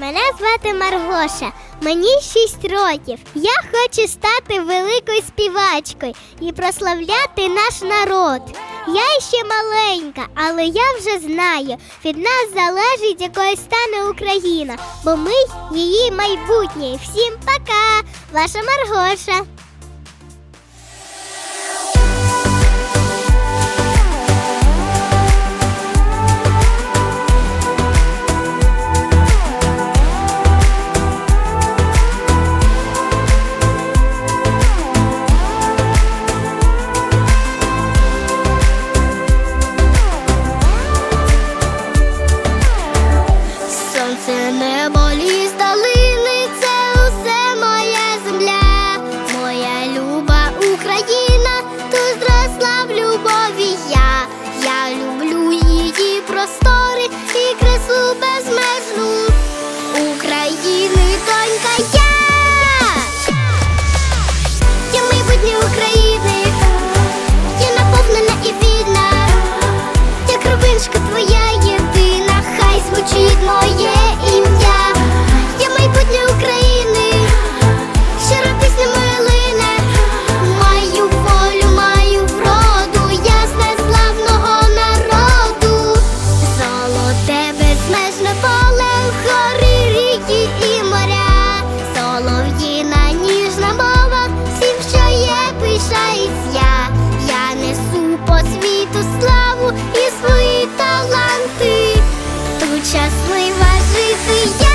Мене звати Маргоша, мені 6 років. Я хочу стати великою співачкою і прославляти наш народ. Я ще маленька, але я вже знаю, від нас залежить, якою стане Україна, бо ми її майбутнє. Всім пока! Ваша Маргоша. Щаслива жити я.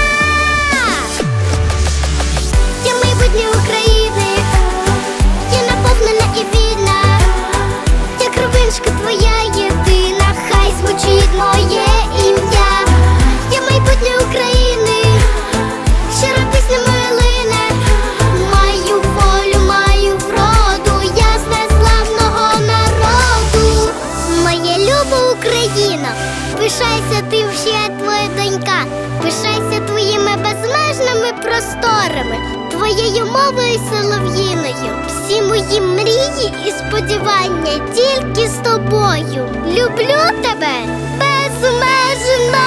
Україно, пишайся ти вже твоя донька, пишайся твоїми безмежними просторами, твоєю мовою солов'їною. Всі мої мрії і сподівання тільки з тобою. Люблю тебе безмежно.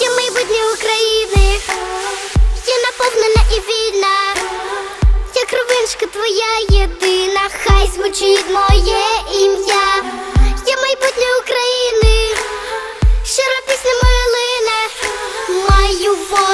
Я майбутнє України, я наповнена і вільна, як кровиншка твоя єдина, хай звучить моє ім'я. you want.